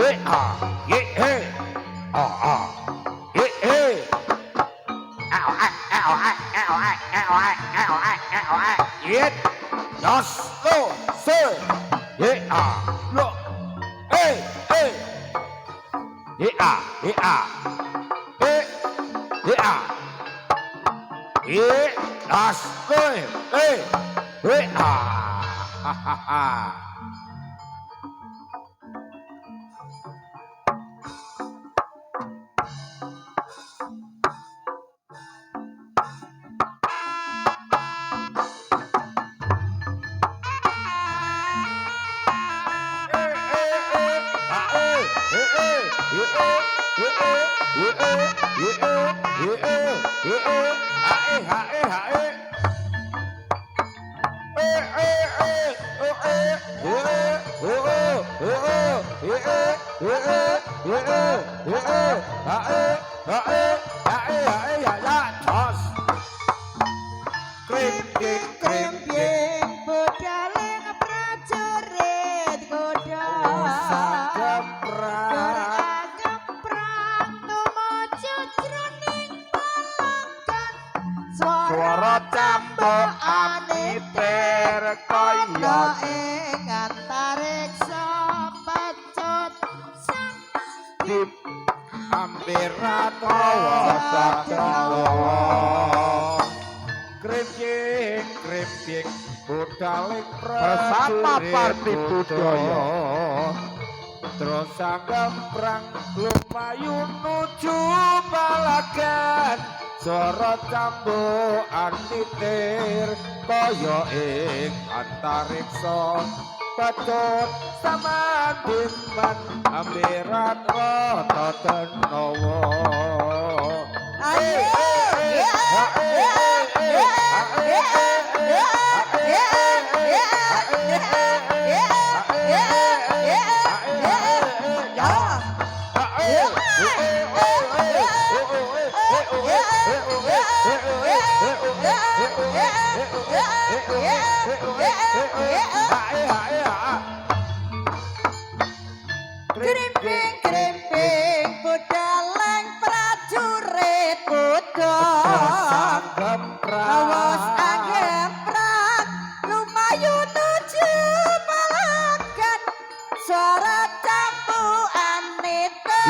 hê à hê hê à à hê hê ảo ai ảo ai ảo ai ảo ai ảo ai ảo ai yes yes go sir hê à lo hê hê hê à hê à hê hê à hê yes go hê hê à ha ha ha prajurit Suara cambuk ane terkoyo ingatan wiratawa sakrawa kripik kripik budhalik prasata parti budaya terus sanggem perang lumayu nuju balagan Sora cambo antitir kaya ing antariksa pecut samadimman ambirat rototen nowo Yeah.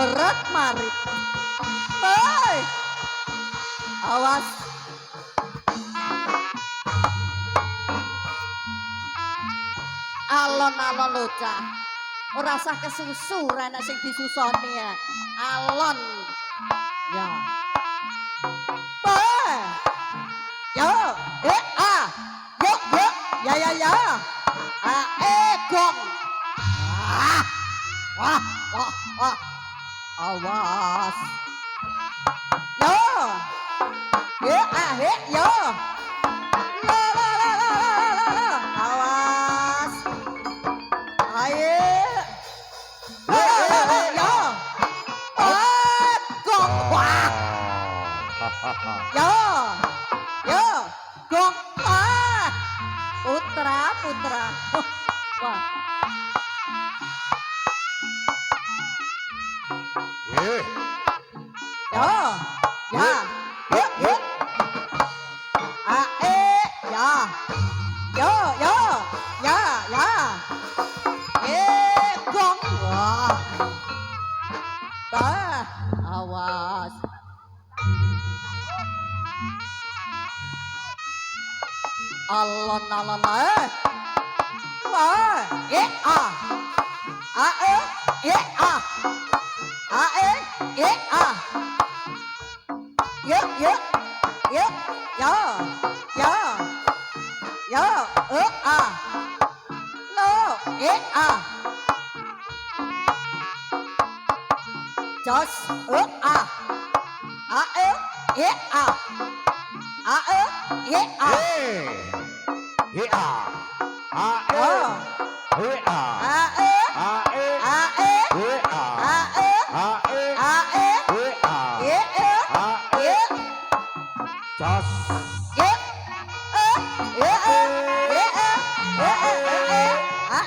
aurat mari. Hei. Awas. Alon-alon luca. merasa sah kesusuran sing disusoni ya. Alon. Ya. Hei. Yo, ya, eh ah. Yo ya, yo ya. ya ya ya. Ah, eh gong. Ah. Wah, wah, wah awas yo ye आ हे यो la la la la la ला ला आवाज आये ला ला ला ला यो ओ gong hua yo yo gong hua putra putra Allah, Allah, Allah. Allah, yeah, Allah. এ আ চস ও আ আ এ এ আ আ এ এ আ এ আ আ এ এ আ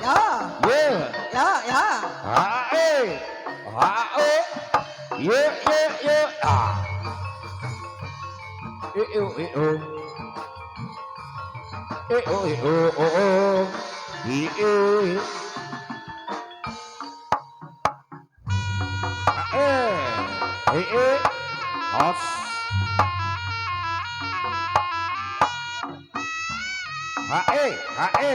ఏ ఆ ఏ ఆ ఏ ఏ ఏ ఏ ఆ ఏ ఓ ఏ ఓ ఏ ఓ ఏ ఓ ఓ ఓ ఏ ఏ ఏ ఏ ఏ ఆఫ్ ఆ ఏ ఆ ఏ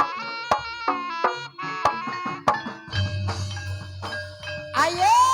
Yeah.